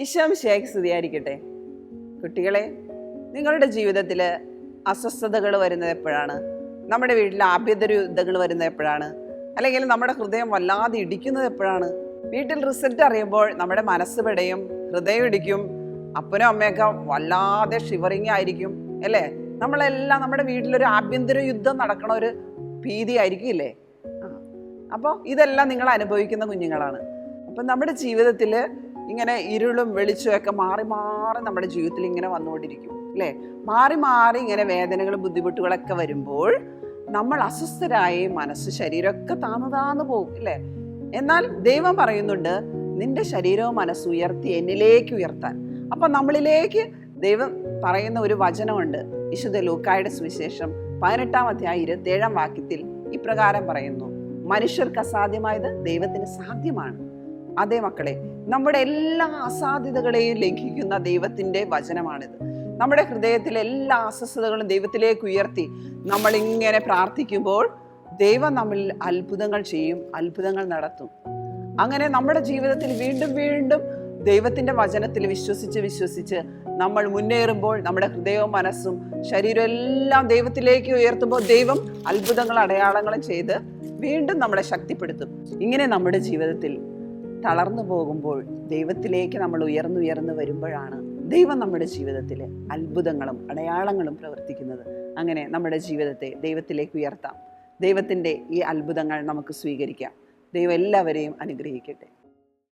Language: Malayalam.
ഈശോം ശേഖ് സ്തുതിയായിരിക്കട്ടെ. കുട്ടികളെ നിങ്ങളുടെ ജീവിതത്തിൽ അസ്വസ്ഥതകൾ വരുന്നത് എപ്പോഴാണ്? നമ്മുടെ വീട്ടിൽ ആഭ്യന്തര യുദ്ധങ്ങൾ വരുന്നത് എപ്പോഴാണ്? അല്ലെങ്കിൽ നമ്മുടെ ഹൃദയം വല്ലാതെ ഇടിക്കുന്നത് എപ്പോഴാണ്? വീട്ടിൽ റിസൾട്ട് അറിയുമ്പോൾ നമ്മുടെ മനസ്സ് പിടയും ഹൃദയം ഇടിക്കും അപ്പനും അമ്മയൊക്കെ വല്ലാതെ ഷിവറിങ് ആയിരിക്കും അല്ലേ? നമ്മളെല്ലാം നമ്മുടെ വീട്ടിലൊരു ആഭ്യന്തര യുദ്ധം നടക്കണ ഒരു ഭീതി ആയിരിക്കും ഇല്ലേ അപ്പോൾ ഇതെല്ലാം നിങ്ങൾ അനുഭവിക്കുന്ന കുഞ്ഞുങ്ങളാണ്. അപ്പം നമ്മുടെ ജീവിതത്തിൽ ഇങ്ങനെ ഇരുളും വെളിച്ചമൊക്കെ മാറി മാറി നമ്മുടെ ജീവിതത്തിൽ ഇങ്ങനെ വന്നുകൊണ്ടിരിക്കും അല്ലേ? മാറി മാറി ഇങ്ങനെ വേദനകളും ബുദ്ധിമുട്ടുകളൊക്കെ വരുമ്പോൾ നമ്മൾ അസ്വസ്ഥരായി മനസ്സ് ശരീരമൊക്കെ താന്നു താന്നു പോകും അല്ലേ? എന്നാൽ ദൈവം പറയുന്നുണ്ട് നിന്റെ ശരീരവും മനസ്സ് ഉയർത്തി എന്നിലേക്ക് ഉയർത്താൻ. അപ്പൊ നമ്മളിലേക്ക് ദൈവം പറയുന്ന ഒരു വചനമുണ്ട് വിശുദ്ധ ലൂക്കായുടെ സുവിശേഷം പതിനെട്ടാം അധ്യായം ഇരുപത്തേഴാം വാക്യത്തിൽ ഇപ്രകാരം പറയുന്നു മനുഷ്യർക്ക് അസാധ്യമായത് ദൈവത്തിന് സാധ്യമാണ്. അതേ മക്കളെ നമ്മുടെ എല്ലാ അസാധ്യതകളെയും ലംഘിക്കുന്ന ദൈവത്തിന്റെ വചനമാണിത്. നമ്മുടെ ഹൃദയത്തിലെ എല്ലാ അസ്വസ്ഥതകളും ദൈവത്തിലേക്ക് ഉയർത്തി നമ്മൾ ഇങ്ങനെ പ്രാർത്ഥിക്കുമ്പോൾ ദൈവം നമ്മിൽ അത്ഭുതങ്ങൾ ചെയ്യും അത്ഭുതങ്ങൾ നടത്തും. അങ്ങനെ നമ്മുടെ ജീവിതത്തിൽ വീണ്ടും വീണ്ടും ദൈവത്തിന്റെ വചനത്തിൽ വിശ്വസിച്ച് വിശ്വസിച്ച് നമ്മൾ മുന്നേറുമ്പോൾ നമ്മുടെ ഹൃദയവും മനസ്സും ശരീരവും എല്ലാം ദൈവത്തിലേക്ക് ഉയർത്തുമ്പോൾ ദൈവം അത്ഭുതങ്ങൾ അടയാളങ്ങളും ചെയ്ത് വീണ്ടും നമ്മളെ ശക്തിപ്പെടുത്തും. ഇങ്ങനെ നമ്മുടെ ജീവിതത്തിൽ തളർന്നു പോകുമ്പോൾ ദൈവത്തിലേക്ക് നമ്മൾ ഉയർന്നുയർന്നു വരുമ്പോഴാണ് ദൈവം നമ്മുടെ ജീവിതത്തിൽ അത്ഭുതങ്ങളും അടയാളങ്ങളും പ്രവർത്തിക്കുന്നത്. അങ്ങനെ നമ്മുടെ ജീവിതത്തെ ദൈവത്തിലേക്ക് ഉയർത്താം. ദൈവത്തിന്റെ ഈ അത്ഭുതങ്ങൾ നമുക്ക് സ്വീകരിക്കാം. ദൈവം എല്ലാവരെയും അനുഗ്രഹിക്കട്ടെ.